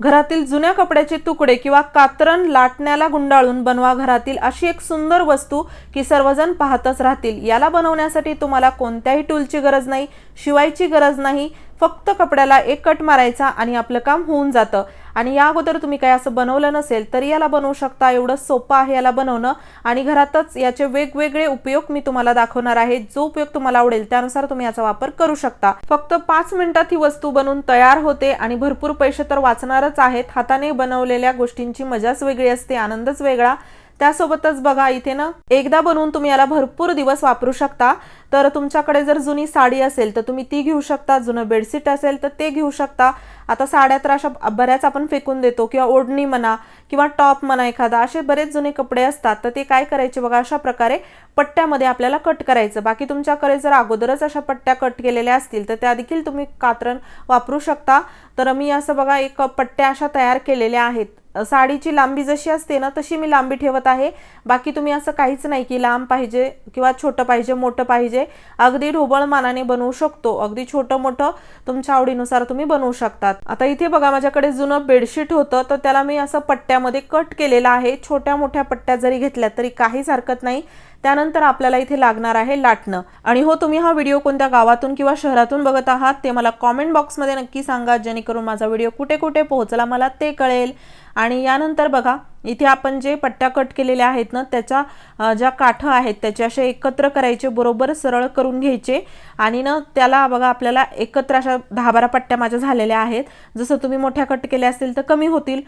घरातील जुन्या कपड्याचे तुकडे किंवा कात्रण लाटण्याला गुंडाळून बनवा घरातील अशी एक सुंदर वस्तू की सर्वजण पाहतच राहतील. याला बनवण्यासाठी तुम्हाला कोणत्याही टूलची गरज नाही शिवायची गरज नाही. फक्त कपड्याला एक कट मारायचा आणि आपलं काम होऊन जातं. आणि या अगोदर तुम्ही काय असं बनवलं नसेल तरी याला बनवू शकता. एवढं सोपं आहे याला बनवणं. आणि घरातच याचे वेगवेगळे उपयोग मी तुम्हाला दाखवणार आहे. जो उपयोग तुम्हाला आवडेल त्यानुसार तुम्ही याचा वापर करू शकता. फक्त पाच मिनिटात ही वस्तू बनवून तयार होते आणि भरपूर पैसे तर वाचणारच आहेत. हाताने बनवलेल्या गोष्टींची मजाच वेगळी असते आनंदच वेगळा. त्यासोबतच बघा इथे ना एकदा बनवून तुम्ही याला भरपूर दिवस वापरू शकता. तर तुमच्याकडे जर जुनी साडी असेल तर तुम्ही ती घेऊ शकता. जुनं बेडशीट असेल तर ते घेऊ शकता. आता साड्या तर अशा बऱ्याच आपण फेकून देतो किंवा ओढणी म्हणा किंवा टॉप म्हणा एखादा असे बरेच जुने कपडे असतात. तर ते काय करायचे बघा अशा प्रकारे पट्ट्यामध्ये आपल्याला कट करायचं. बाकी तुमच्याकडे जर अगोदरच अशा पट्ट्या कट केलेल्या असतील तर त्या देखील तुम्ही कात्रण वापरू शकता. तर मी असं बघा एक पट्ट्या अशा तयार केलेल्या आहेत. साडीची लांबी जशी असते ना तशी मी लांबी ठेवत आहे. बाकी तुम्ही असं काहीच नाही की लांब पाहिजे किंवा छोटं पाहिजे मोठं पाहिजे. अगदी ढोबळ मानाने बनवू शकतो. अगदी छोटं मोठं तुमच्या आवडीनुसार तुम्ही बनवू शकतात. आता इथे बघा माझ्याकडे जुनं बेडशीट होतं तर त्याला मी असं पट्ट्यामध्ये कट केलेलं आहे. छोट्या मोठ्या पट्ट्या जरी घेतल्या तरी काहीच हरकत नाही. त्यानंतर आपल्याला इथे लागणार आहे लाटणं. आणि हो तुम्ही हा व्हिडिओ कोणत्या गावातून किंवा शहरातून बघत आहात ते मला कॉमेंट बॉक्समध्ये नक्की सांगा जेणेकरून माझा व्हिडिओ कुठे कुठे पोहोचला मला ते कळेल. आणि यानंतर बघा इथे आपण जे पट्ट्या कट केलेल्या आहेत ना त्याच्या ज्या काठं आहेत त्याचे असे एकत्र करायचे बरोबर सरळ करून घ्यायचे. आणि ना त्याला बघा आपल्याला एकत्र अशा दहा बारा पट्ट्या माझ्या झालेल्या आहेत. जसं तुम्ही मोठ्या कट केल्या असतील तर कमी होतील.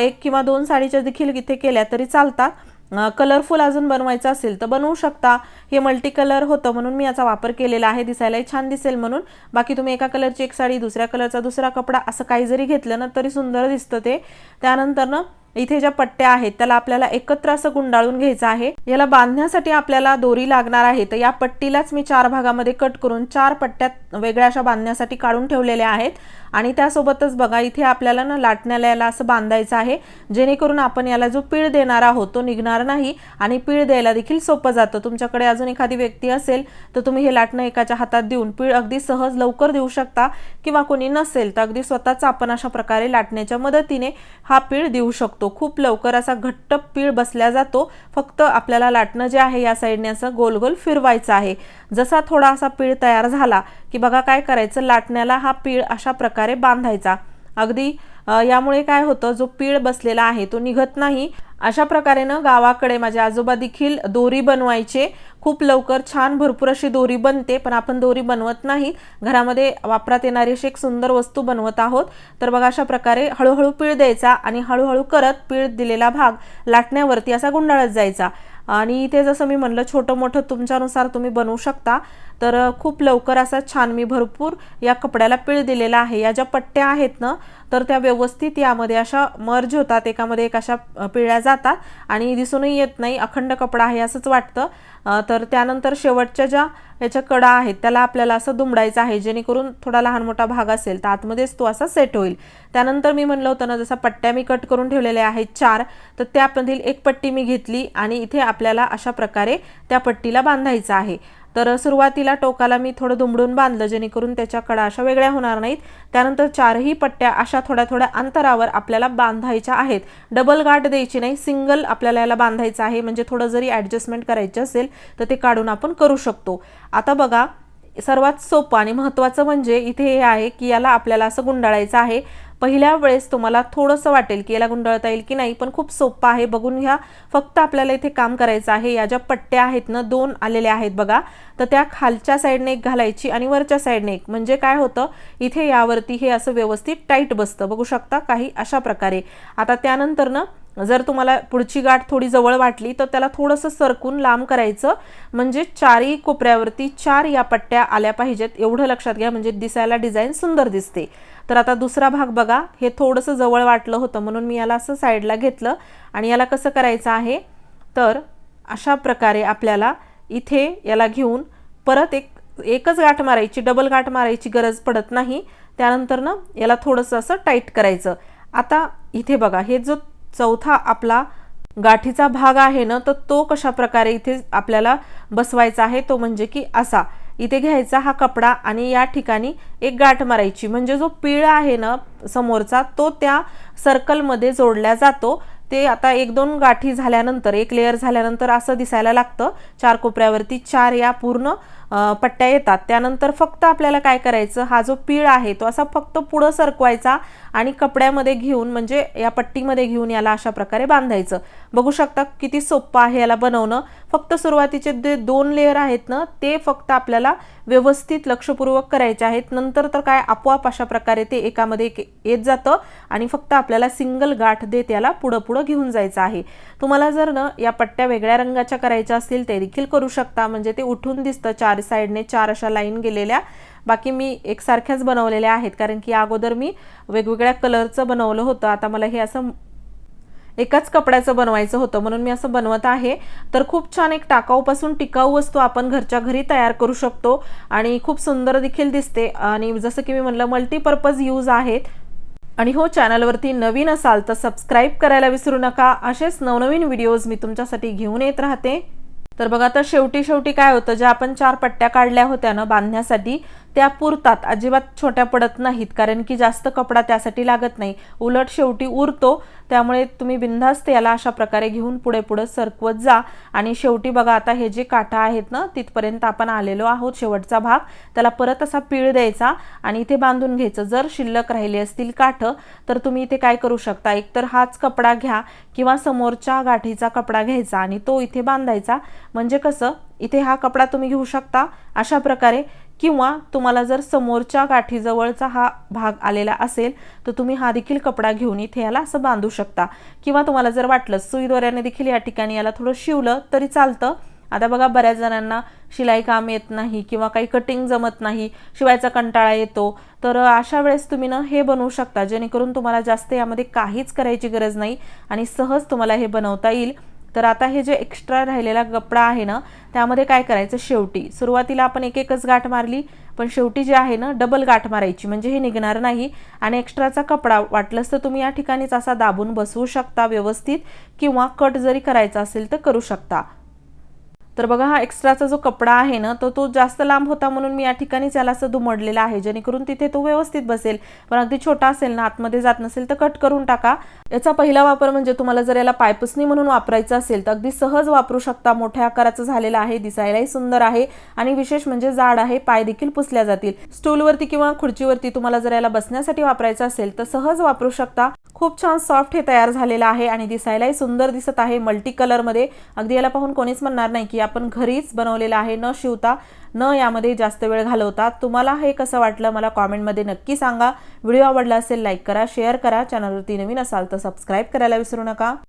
एक किंवा दोन साडीच्या देखील इथे केल्या तरी चालतात. कलरफुल अजून बनवायचं असेल तर बनवू शकता. हे मल्टी कलर होतं म्हणून मी याचा वापर केलेला आहे. दिसायलाही छान दिसेल म्हणून. बाकी तुम्ही एका कलरची एक साडी दुसऱ्या कलरचा दुसरा कपडा असं काही जरी घेतलं ना तरी सुंदर दिसतं ते. त्यानंतर ना इथे ज्या पट्ट्या आहेत त्याला आपल्याला एकत्र असं गुंडाळून घ्यायचं आहे. याला बांधण्यासाठी आपल्याला दोरी लागणार आहे. तर या पट्टीलाच मी चार भागामध्ये कट करून चार पट्ट्यात वेगळ्या अशा बांधण्यासाठी काढून ठेवलेल्या आहेत. आणि त्यासोबतच बघा इथे आपल्याला ना लाटण्याला याला असं बांधायचं आहे जेणेकरून आपण याला जो पीळ देणार आहोत तो निघणार नाही आणि पीळ द्यायला देखील सोपं जातं. तुमच्याकडे अजून एखादी व्यक्ती असेल तर तुम्ही हे लाटणं एकाच्या हातात देऊन पीळ अगदी सहज लवकर देऊ शकता किंवा कोणी नसेल तर अगदी स्वतःच आपण अशा प्रकारे लाटण्याच्या मदतीने हा पीळ देऊ शकतो. खूप लवकर असा घट्ट पीळ बसल्या जातो. फक्त आपल्याला लाटणं जे आहे या साईडने असं गोल गोल फिरवायचं आहे. जसा थोडा असा पीळ तयार झाला की बघा काय करायचं लाटण्याला हा पीळ अशा प्रकारे बांधायचा. अगदी यामुळे काय होतं जो पीळ बसलेला आहे तो निघत नाही. अशा प्रकारे ना गावाकडे माझे आजोबा देखील दोरी बनवायचे. खूप लवकर छान भरपूर अशी दोरी बनते पण आपण दोरी बनवत नाही. घरामध्ये वापरात येणारी अशी एक सुंदर वस्तू बनवत आहोत. तर बघा अशा प्रकारे हळूहळू पीळ द्यायचा आणि हळूहळू करत पीळ दिलेला भाग लाटण्यावरती असा गुंडाळत जायचा. आणि इथे जसं मी म्हणलं छोटं मोठं तुमच्यानुसार तुम्ही बनवू शकता. तर खूप लवकर असा छान मी भरपूर या कपड्याला पीळ दिलेला आहे. या ज्या पट्ट्या आहेत ना तर त्या व्यवस्थित यामध्ये अशा मर्ज होतात. एकामध्ये एक अशा पिळ्या जातात आणि दिसूनही येत नाही. अखंड कपडा आहे असंच वाटतं. तर त्यानंतर शेवटच्या ज्या याच्या कडा आहेत त्याला आपल्याला असं दुमडायचं आहे. जेणेकरून थोडा लहान मोठा भाग असेल तर आतमध्येच तो असा सेट होईल. त्यानंतर मी म्हणलं होतं ना जसा पट्ट्या मी कट करून ठेवलेल्या आहेत चार तर त्यामधील एक पट्टी मी घेतली आणि इथे आपल्याला अशा प्रकारे त्या पट्टीला बांधायचं आहे. तर सुरुवातीला टोकाला मी थोडं दुमडून बांधलं जेणेकरून त्याच्या कडा अशा वेगळ्या होणार नाहीत. त्यानंतर चारही पट्ट्या अशा थोड्या थोड्या अंतरावर आपल्याला बांधायच्या आहेत. डबल गाठ द्यायची नाही सिंगल आपल्याला याला बांधायचं आहे. म्हणजे थोडं जरी ॲडजस्टमेंट करायची असेल तर ते काढून आपण करू शकतो. आता बघा सर्वात सोपं आणि महत्त्वाचं म्हणजे इथे हे आहे की याला आपल्याला असं गुंडाळायचं आहे. पहिल्या वेळेस तुम्हाला थोडंसं वाटेल की याला गुंडाळता येईल की नाही पण खूप सोपं आहे. बघून घ्या. फक्त आपल्याला इथे काम करायचं आहे. या ज्या पट्ट्या आहेत ना दोन आलेल्या आहेत बघा. तर त्या खालच्या साईडने एक घालायची आणि वरच्या साईडने एक. म्हणजे काय होतं? इथे यावरती हे असं व्यवस्थित टाईट बसतं. बघू शकता काही अशा प्रकारे. आता त्यानंतर ना जर तुम्हाला पुढची गाठ थोडी जवळ वाटली तर त्याला थोडंसं सरकून लांब करायचं. म्हणजे चारही कोपऱ्यावरती चार या पट्ट्या आल्या पाहिजेत. एवढं लक्षात घ्या म्हणजे दिसायला डिझाईन सुंदर दिसते. तर आता दुसरा भाग बघा. हे थोडंसं जवळ वाटलं होतं म्हणून मी याला असं साईडला घेतलं. आणि याला कसं करायचं आहे? तर अशा प्रकारे आपल्याला इथे याला घेऊन परत एक एकच गाठ मारायची डबल गाठ मारायची गरज पडत नाही. त्यानंतर ना याला थोडंसं असं टाईट करायचं. आता इथे बघा हे जो चौथा आपला गाठीचा भाग आहे ना तर तो कशा प्रकारे इथे आपल्याला बसवायचा आहे? तो म्हणजे की असा. इथे घ्यायचा हा कपडा आणि या ठिकाणी एक गाठ मारायची. म्हणजे जो पीळ आहे ना समोरचा तो त्या सर्कलमध्ये जोडला जातो. ते आता एक दोन गाठी झाल्यानंतर एक लेअर झाल्यानंतर असं दिसायला लागतं. चार कोपऱ्यावरती चार या पूर्ण पट्ट्या येतात. त्यानंतर फक्त आपल्याला काय करायचं? हा जो पीळ आहे तो असा फक्त पुढं सरकवायचा आणि कपड्यामध्ये घेऊन म्हणजे या पट्टीमध्ये घेऊन याला अशा प्रकारे बांधायचं. बघू शकता किती सोपं आहे याला बनवणं. फक्त सुरुवातीचे जे दोन लेअर आहेत ना ते फक्त आपल्याला व्यवस्थित लक्षपूर्वक करायचे आहेत. नंतर तर काय आपोआप अशा प्रकारे ते एकामध्ये एक येत जातं आणि फक्त आपल्याला सिंगल गाठ देत याला पुढं पुढं घेऊन जायचं आहे. तुम्हाला जर ना या पट्ट्या वेगळ्या रंगाच्या करायच्या असतील ते देखील करू शकता. म्हणजे ते उठून दिसतं चार साईडने चार अशा लाईन गेलेल्या. बाकी मी एकसारख्याच बनवलेल्या आहेत कारण की अगोदर मी वेगवेगळ्या कलरचं बनवलं होतं. आता मला हे असं एकाच कपड्याचं बनवायचं होतं म्हणून मी असं बनवत आहे. तर खूप छान एक टाकाऊपासून टिकाऊ वस्तू आपण घरच्या घरी तयार करू शकतो आणि खूप सुंदर देखील दिसते. आणि जसं की मी म्हणलं मल्टीपर्पज यूज आहेत. आणि हो चॅनलवरती नवीन असाल तर सबस्क्राईब करायला विसरू नका. असेच नवनवीन व्हिडिओज मी तुमच्यासाठी घेऊन येत राहते. तर बघा आता शेवटी शेवटी काय होतं ज्या आपण चार पट्ट्या काढल्या होत्या ना बांधण्यासाठी त्या पुरतात अजिबात छोट्या पडत नाहीत कारण की जास्त कपडा त्यासाठी लागत नाही. उलट शेवटी उरतो त्यामुळे तुम्ही बिनधास्त याला अशा प्रकारे घेऊन पुढे पुढे सरकवत जा. आणि शेवटी बघा आता हे जे काठा आहेत ना तिथपर्यंत आपण आलेलो आहोत शेवटचा भाग. त्याला परत असा पीळ द्यायचा आणि इथे बांधून घ्यायचं. जर शिल्लक राहिले असतील काठं तर तुम्ही इथे काय करू शकता? एकतर हाच कपडा घ्या किंवा समोरच्या गाठीचा कपडा घ्यायचा आणि तो इथे बांधायचा. म्हणजे कसं? इथे हा कपडा तुम्ही घेऊ शकता. अशा प्रकारे किंवा तुम्हाला जर समोरच्या गाठीजवळचा हा भाग आलेला असेल तर तुम्ही हा देखील कपडा घेऊन इथे याला असं बांधू शकता. किंवा तुम्हाला जर वाटलं सुईद्वाऱ्याने देखील या ठिकाणी याला थोडं शिवलं तरी चालतं. आता बघा बऱ्याच जणांना शिलाई काम येत नाही किंवा काही कटिंग जमत नाही शिवायचा कंटाळा येतो. तर अशा वेळेस तुम्ही ना हे बनवू शकता जेणेकरून तुम्हाला जास्त यामध्ये काहीच करायची गरज नाही आणि सहज तुम्हाला हे बनवता येईल. तर आता हे जे एक्स्ट्रा राहिलेला कपडा आहे ना त्यामध्ये काय करायचं? शेवटी. सुरुवातीला आपण एक एकच गाठ मारली पण शेवटी जे आहे ना डबल गाठ मारायची. म्हणजे हे निघणार नाही. आणि एक्स्ट्राचा कपडा वाटलंच तर तुम्ही या ठिकाणीच असा दाबून बसवू शकता व्यवस्थित किंवा कट जरी करायचा असेल तर करू शकता. तर बघा हा एक्स्ट्राचा जो कपडा आहे ना तो तो जास्त लांब होता म्हणून मी या ठिकाणी याला असं दुमडलेला आहे. जेणेकरून तिथे तो व्यवस्थित बसेल. पण अगदी छोटा असेल ना आतमध्ये जात नसेल तर कट करून टाका. याचा पहिला वापर म्हणजे तुम्हाला जर याला पायपुसणी म्हणून वापरायचा असेल तर अगदी सहज वापरू शकता. मोठ्या आकाराचं झालेलं आहे दिसायलाही सुंदर आहे आणि विशेष म्हणजे जाड आहे पाय देखील पुसल्या जातील. स्टूलवरती किंवा खुर्चीवरती तुम्हाला जर याला बसण्यासाठी वापरायचं असेल तर सहज वापरू शकता. खूप छान सॉफ्ट हे तयार झालेलं आहे आणि दिसायलाही सुंदर दिसत आहे मल्टी कलरमध्ये. अगदी याला पाहून कोणीच म्हणणार नाही की आपण घरीच बनवलेलं आहे. न शिवता न यामध्ये जास्त वेळ घालवता. तुम्हाला हे कसं वाटलं मला कॉमेंटमध्ये नक्की सांगा. व्हिडिओ आवडला असेल लाईक करा शेअर करा. चॅनलवरती नवीन असाल तर सबस्क्राईब करायला विसरू नका.